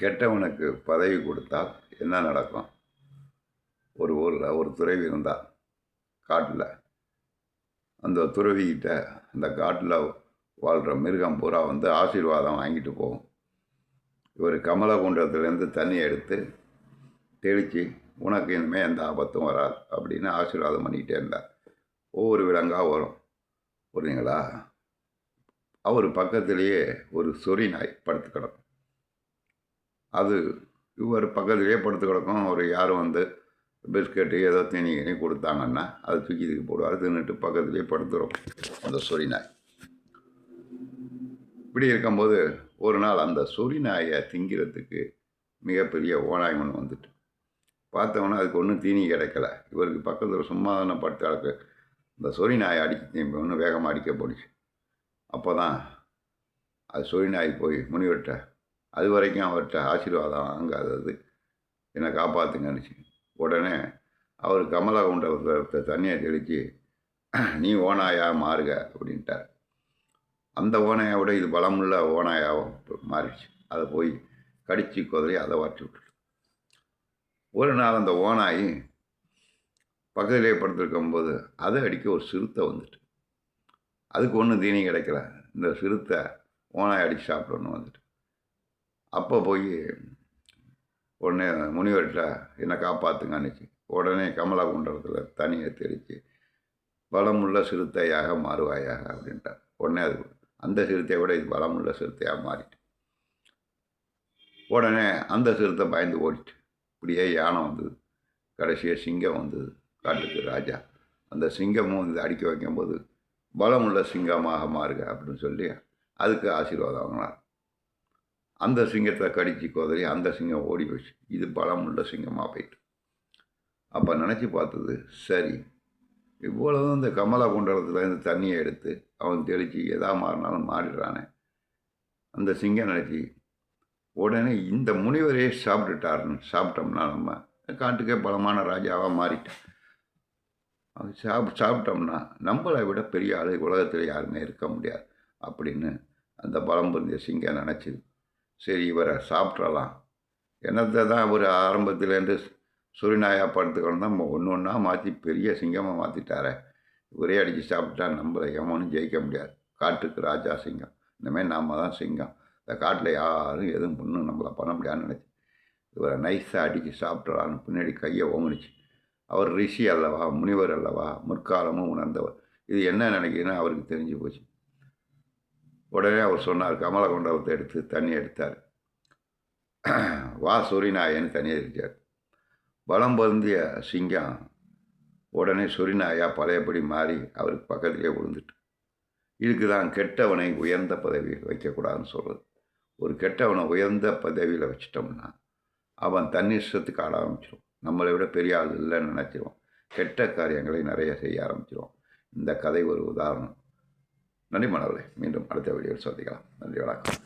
கெட்டவனுக்கு பதவி கொடுத்தால் என்ன நடக்கும்? ஒரு ஊரில் ஒரு துறவி இருந்தால் காட்டில். அந்த துறவிக்கிட்ட அந்த காட்டில் வாழ்கிற மிருகம் பூரா வந்து ஆசீர்வாதம் வாங்கிட்டு போகும். இவர் கமலகுண்டத்துலேருந்து தண்ணி எடுத்து தெளித்து உனக்கு இனிமேல் எந்த ஆபத்தும் வராது அப்படின்னு ஆசீர்வாதம் பண்ணிக்கிட்டே இருந்தார். ஒவ்வொரு விலங்காக வரும். புரியுங்களா அவர் பக்கத்திலேயே ஒரு சொறி நாய் படுத்து கிடக்கும். அது இவர் பக்கத்துலேயே படுத்து கிடக்கும். ஒரு யாரும் வந்து பிஸ்கட்டு ஏதோ தீனி கிணி கொடுத்தாங்கன்னா அதை தூக்கி தூக்கி போடுவார். தின்னுட்டு பக்கத்துலேயே படுத்துரும். அந்த சொறி நாய். இப்படி இருக்கும்போது ஒரு நாள் அந்த சொறி நாயை திங்கிறதுக்கு மிகப்பெரிய ஓநாய் ஒன்று வந்துட்டு. பார்த்தவொன்னே அதுக்கு ஒன்றும் தீனி கிடைக்கல. இவருக்கு பக்கத்தில் சும்மா தானே படுத்து கிடக்கு இந்த சொறி நாயை அடிக்க ஒன்றும் வேகமாக அடிக்க போணுச்சு அப்போ தான் அது சொறி நாய் போய் முனிவர்கிட்ட அது வரைக்கும் அவர்கிட்ட ஆசீர்வாதம் வாங்காதது. என்னை காப்பாற்றுங்கன்னுச்சு உடனே அவர் கமலகுண்டத்தை தண்ணியை தெளித்து நீ ஓனாயா மாறுக அப்படின்ட்டார். அந்த ஓனாயை விட இது பலமுள்ள ஓனாயாக மாறிடுச்சு. அதை போய் கடிச்சு குதிரை அதை வாட்டி விட்டுட்டு. ஒரு நாள் அந்த ஓனாய் பக்கத்திலே படுத்திருக்கும்போது அதை அடிக்க ஒரு சிறுத்தை வந்துட்டு. அதுக்கு ஒன்றும் தீனி கிடைக்கல. இந்த சிறுத்தை ஓனாய் அடித்து சாப்பிடணும் வந்துட்டு. அப்போ போய் உடனே முனிவர்கிட்ட என்னை காப்பாற்றுங்க அனுச்சி உடனே கமலா குண்டலத்தில் தண்ணியை தெளித்து பலமுள்ள சிறுத்தையாக மாறுவாயாக அப்படின்ட்டார். உடனே அது அந்த சிறுத்தையை விட இது பலமுள்ள சிறுத்தையாக மாறிட்டு. உடனே அந்த சிறுத்தை பயந்து ஓடிட்டு இப்படியே யானை வந்தது கடைசியாக சிங்கம் வந்தது காட்டுக்கு ராஜா. அந்த சிங்கமும் வந்து அடிக்க வைக்கும்போது பலமுள்ள சிங்கமாக மாறுக அப்படின்னு சொல்லி அதுக்கு ஆசீர்வாதம் வாங்கினார். அந்த சிங்கத்தை கடிச்சு கோதறி அந்த சிங்கம் ஓடி போச்சு. இது பலமுள்ள சிங்கமாக போயிட்டு. அப்போ நினச்சி பார்த்தது சரி இவ்வளவு இந்த கமலா குண்டலத்துலேருந்து தண்ணியை எடுத்து அவன் தெளித்து எதா மாறினாலும் மாறிடுறானே. அந்த சிங்கம் நினச்சி உடனே இந்த முனிவரே சாப்பிட்டுட்டாருன்னு சாப்பிட்டோம்னா நம்ம காட்டுக்கே பலமான ராஜாவாக மாறிட்டேன். அது சாப் சாப்பிட்டோம்னா நம்மளை விட பெரிய ஆள் உலகத்தில் யாருமே இருக்க முடியாது அப்படின்னு அந்த பலம் புரிஞ்ச சிங்கம் நினச்சிது. சரி இவரை சாப்பிட்றலாம் என்னத்தை தான் அவர் ஆரம்பத்துலேருந்து சுரிநாயாக படுத்துக்கணும் தான் ஒன்று ஒன்றா மாற்றி பெரிய சிங்கமாக மாற்றிட்டாரே இவரே அடித்து சாப்பிட்டா நம்மளை எவனும் ஜெயிக்க முடியாது. காட்டுக்கு ராஜா சிங்கம். இனிமேல் நாம் தான் சிங்கம். இந்த காட்டில் யாரும் எதுவும் பொண்ணும் நம்மளை பண்ண முடியாதுன்னு நினச்சி இவரை நைஸாக அடித்து சாப்பிட்றான்னு பின்னாடி கையை ஓங்குனுச்சு அவர் ரிஷி அல்லவா முனிவர் அல்லவா முற்காலமும் உணர்ந்தவர். இது என்ன நினைக்கிறேன்னு அவருக்கு தெரிஞ்சு போச்சு. உடனே அவர் சொன்னார் கமலகுண்டலத்தை எடுத்து தண்ணி எடுத்தார். வா சொரிநாயன்னு தண்ணி எடுத்தார் பலம் பருந்திய சிங்கம் உடனே சொரிநாயா பழையபடி மாறி அவருக்கு பக்கத்திலே விழுந்துட்டு இதுக்கு தான் கெட்டவனை உயர்ந்த பதவியில் வைக்கக்கூடாதுன்னு சொல்கிறது ஒரு கெட்டவனை உயர்ந்த பதவியில் வச்சிட்டோம்னா அவன் தன்னிஷ்டத்துக்கு ஆட ஆரம்பிச்சிடும் நம்மளை விட பெரிய ஆள் இல்லைன்னு நினச்சிடுவான் கெட்ட காரியங்களை நிறைய செய்ய ஆரம்பிச்சிருவோம் இந்த கதை ஒரு உதாரணம். நன்றி மாணவர்களே. மீண்டும் அடுத்த வீடியோவில் சந்திக்கலாம். நன்றி வணக்கம்.